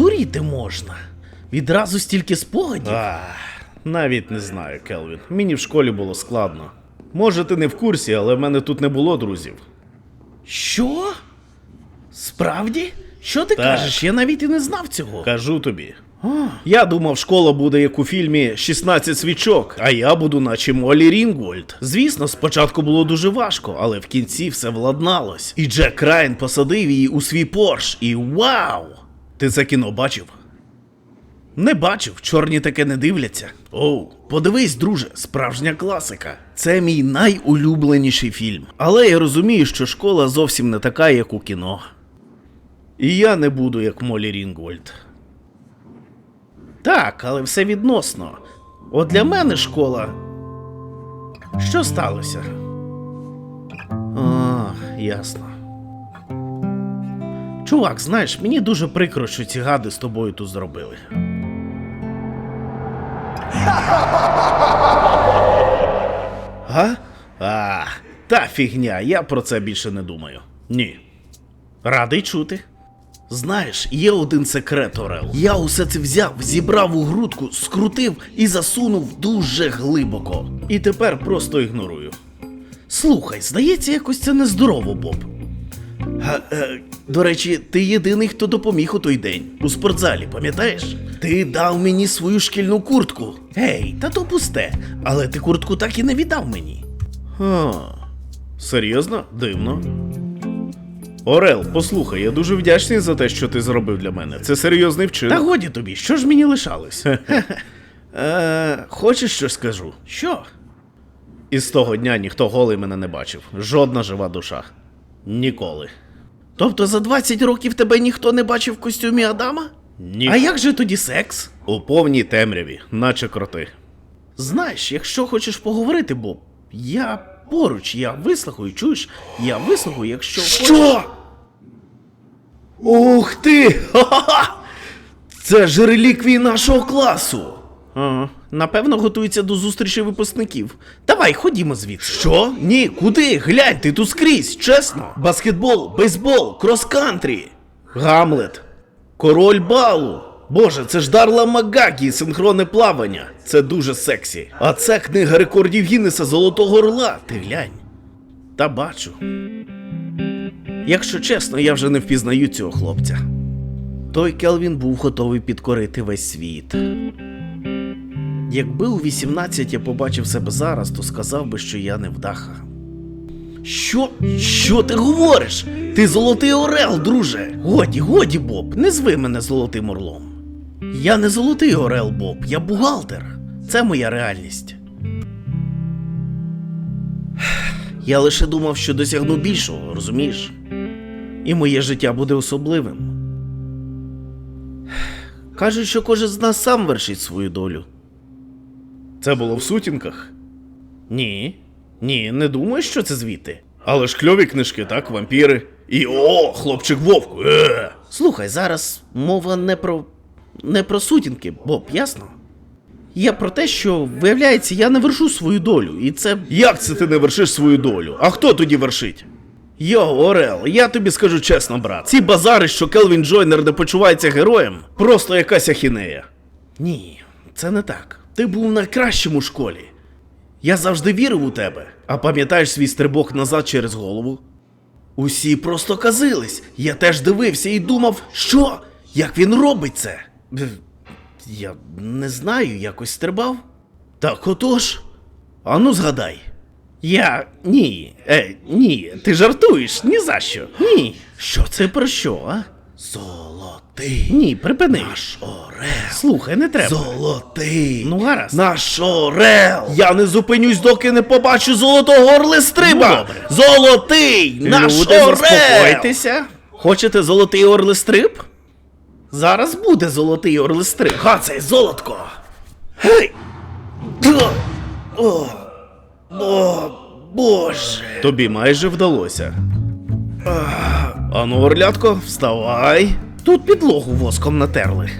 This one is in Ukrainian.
здуріти можна. Відразу стільки спогадів. Ах, навіть не знаю, Келвін. Мені в школі було складно. Може, ти не в курсі, але в мене тут не було друзів. Що? Справді? Що ти Так. кажеш? Я навіть і не знав цього. Кажу тобі. Я думав, школа буде як у фільмі «16 свічок, а я буду наче Молі Рінгольд. Звісно, спочатку було дуже важко, але в кінці все владналось. І Джек Райан посадив її у свій порш, і вау! Ти це кіно бачив? Не бачив, чорні таке не дивляться. Оу, подивись, друже, справжня класика. Це мій найулюбленіший фільм. Але я розумію, що школа зовсім не така, як у кіно. І я не буду як Молі Рінгольд. Так, але все відносно. От для мене школа. Що сталося? А, ясно. Чувак, знаєш, мені дуже прикро, що ці гади з тобою тут зробили. Га? А, та фігня, я про це більше не думаю. Ні. Радий чути. Знаєш, є один секрет, Орел. Я усе це взяв, зібрав у грудку, скрутив і засунув дуже глибоко. І тепер просто ігнорую. Слухай, здається, якось це нездорово, Боб. А, е, до речі, ти єдиний, хто допоміг у той день у спортзалі, пам'ятаєш? Ти дав мені свою шкільну куртку. Гей, та то пусте, але ти куртку так і не віддав мені. А, серйозно? Дивно. Орел, послухай, я дуже вдячний за те, що ти зробив для мене. Це серйозний вчинок. Та годі тобі, що ж мені лишалось? е, хочеш щось скажу? Що? І з того дня ніхто голий мене не бачив. Жодна жива душа. Ніколи. Тобто за 20 років тебе ніхто не бачив в костюмі Адама? Ні. А як же тоді секс? У повній темряві, наче кроти. Знаєш, якщо хочеш поговорити, Боб, я поруч, я вислухаю, чуєш? Я вислухаю, якщо. Що? Ух ти! Ха-ха! Це ж реліквії нашого класу. Ага. Напевно, готується до зустрічі випускників. Давай, ходімо звідси. Що? Ні, куди? Глянь, ти тут скрізь, чесно. Баскетбол, бейсбол, крос-кантрі. Гамлет. Король балу. Боже, це ж Дарла Магагі, синхронне плавання. Це дуже сексі. А це книга рекордів Гіннеса Золотого Орла. Ти глянь. Та бачу. Якщо чесно, я вже не впізнаю цього хлопця. Той Келвін був готовий підкорити весь світ. Якби у 18 я побачив себе зараз, то сказав би, що я невдаха. Що? Що ти говориш? Ти золотий орел, друже. Годі, годі, Боб, не зви мене золотим орлом. Я не золотий орел, Боб, я бухгалтер. Це моя реальність. Я лише думав, що досягну більшого, розумієш? І моє життя буде особливим. Кажуть, що кожен з нас сам вершить свою долю. Це було в сутінках? Ні. Ні, не думаю, що це звідти. Але ж кльові книжки, так, вампіри. І о, хлопчик вовк. Е. Слухай, зараз мова не про. не про сутінки, Боб, ясно? Я про те, що, виявляється, я не вершу свою долю, і це. Як це ти не вершиш свою долю? А хто тоді вершить? Йо, Орел, я тобі скажу чесно, брат. Ці базари, що Келвін Джойнер не почувається героєм, просто якась ахінея. Ні, це не так. Ти був найкращим у школі. Я завжди вірив у тебе. А пам'ятаєш свій стрибок назад через голову? Усі просто казились. Я теж дивився і думав, що? Як він робить це? Я не знаю, якось стрибав. Так отож. Ану згадай. Я. Ні. Е, ні, ти жартуєш, ні за що. Ні. Що це про що, а? Золотий. Ні, припини. Наш орел. Слухай, не треба. Золотий. Ну гаразд. Наш орел. Я не зупинюсь, доки не побачу золотого орлестриба. Ну, добре. Золотий! Наш Люди, орел. заспокойтеся. Хочете золотий орлестриб? Зараз буде золотий орлестриб. Гацай, золотко. Гей! О! О, Боже! Тобі майже вдалося. Ану, орлятко, вставай. Тут підлогу воском натерли.